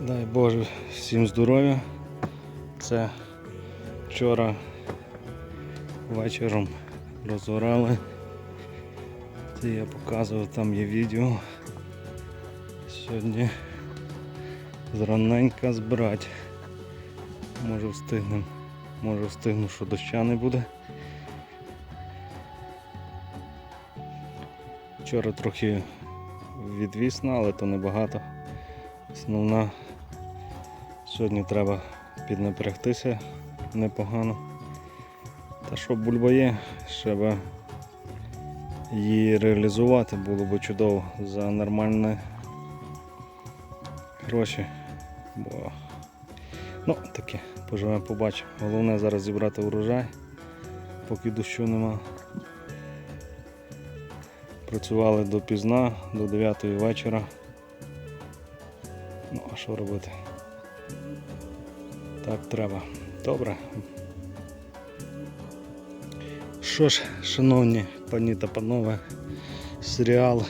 Дай Боже всім здоров'я. Це вчора вечором розорали. Це я показував, там є відео. Сьогодні зраненька збирати. Може встигнем. Може встигну, що доща не буде. Вчора трохи відвісна, але то небагато. Основна сьогодні треба піднапрягтися непогано. Та що бульба є, щоб її реалізувати було б чудово за нормальні гроші. Бо ну таке, поживемо, побачимо. Головне зараз зібрати урожай, поки дощу нема. Працювали допізна, до 9 вечора. Ну, а що робити? Так треба. Добре. Що ж, шановні пані та панове, серіал,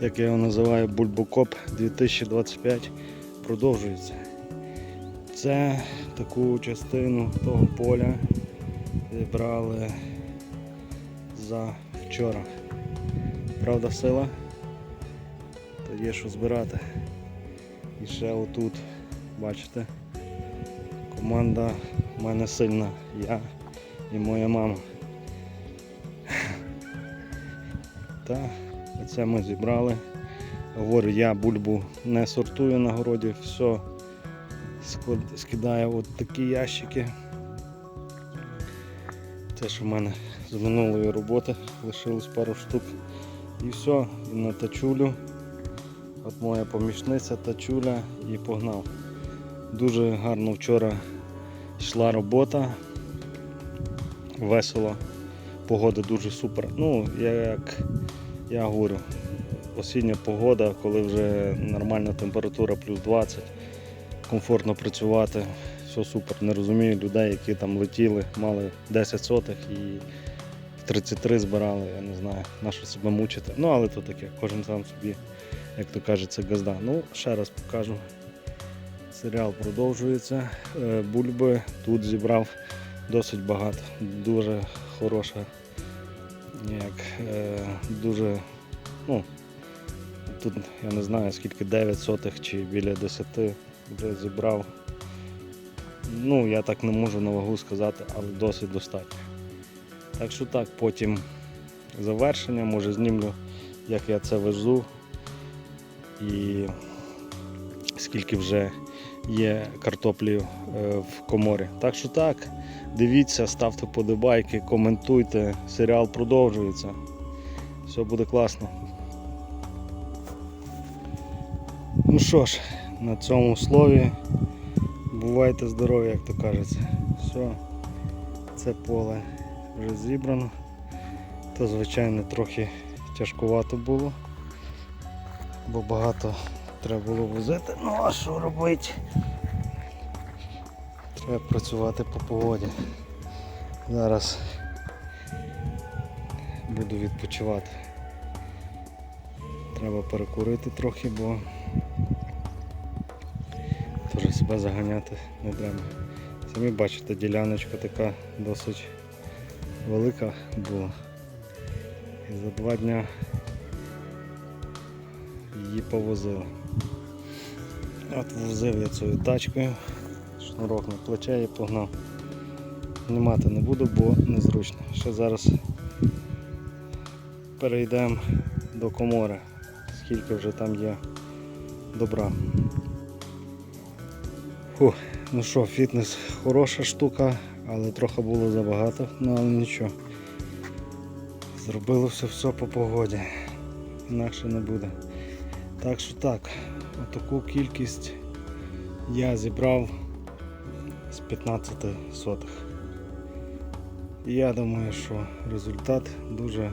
як я його називаю, Бульбокоп 2025 продовжується. Це таку частину того поля зібрали за вчора. Правда, сила, то є що збирати. І ще отут, бачите, команда в мене сильна, я і моя мама. Та оце ми зібрали. Говорю, я бульбу не сортую на городі, все скидаю от такі ящики. Це ж у мене з минулої роботи лишилось пару штук. І все, і на тачулю. От моя помічниця тачуля і погнав. Дуже гарно вчора йшла робота. Весело. Погода дуже супер. Ну, як я говорю, осіння погода, коли вже нормальна температура плюс 20, комфортно працювати, все супер. Не розумію людей, які там летіли, мали 10 сотих і 33 збирали, я не знаю, на що себе мучити. Ну, але то таке, кожен сам собі, як то кажеться, газда. Ну, ще раз покажу. Серіал продовжується. Е, Бульби тут зібрав досить багато. Дуже хороша, як, е, дуже, ну, тут я не знаю скільки 9 сотих чи біля 10 вже зібрав. Ну, я так не можу на вагу сказати, але досить достатньо. Так що так, потім завершення, може знімлю, як я це везу і скільки вже є картоплі е, в коморі. Так що так, дивіться, ставте подобайки, коментуйте, серіал продовжується. Все буде класно. Ну що ж, на цьому слові бувайте здорові, як то кажеться. Все, це поле вже зібрано. То звичайно трохи тяжкувато було, бо багато треба було возити. Ну а що робити? Треба працювати по погоді. Зараз буду відпочивати. Треба перекурити трохи, бо теж себе заганяти не треба. Самі бачите, діляночка така досить велика була. І за два дня її повозили. От возив я цією тачкою, шнурок на плече і погнав. Знімати не буду, бо незручно. Ще зараз перейдемо до комори, скільки вже там є добра. Фух, ну що, фітнес хороша штука, але трохи було забагато, ну але нічого. Зробилося все по погоді. Інакше не буде. Так що так, отаку кількість я зібрав з 15 сотих. Я думаю, що результат дуже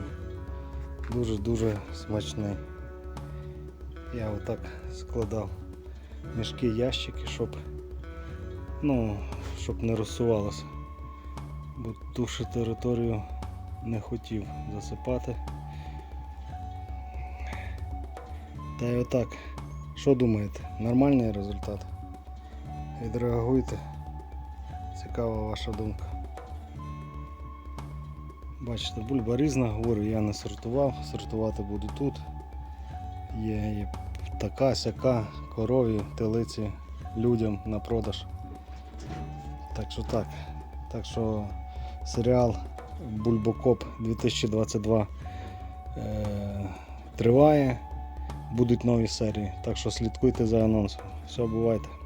дуже дуже смачний. Я отак складав мішки, ящики, щоб ну, щоб не розсувалося. Бо ту ще територію не хотів засипати. Та й отак, Що думаєте? Нормальний результат? Відреагуйте. Цікава ваша думка. Бачите, бульба різна, говорю, я не сортував, сортувати буду тут. Є, є така, сяка, корові, телиці людям на продаж. Так що так. Так що серіал Бульбокоп 2022 е, триває. Будуть нові серії. Так що слідкуйте за анонсом. Все, бувайте.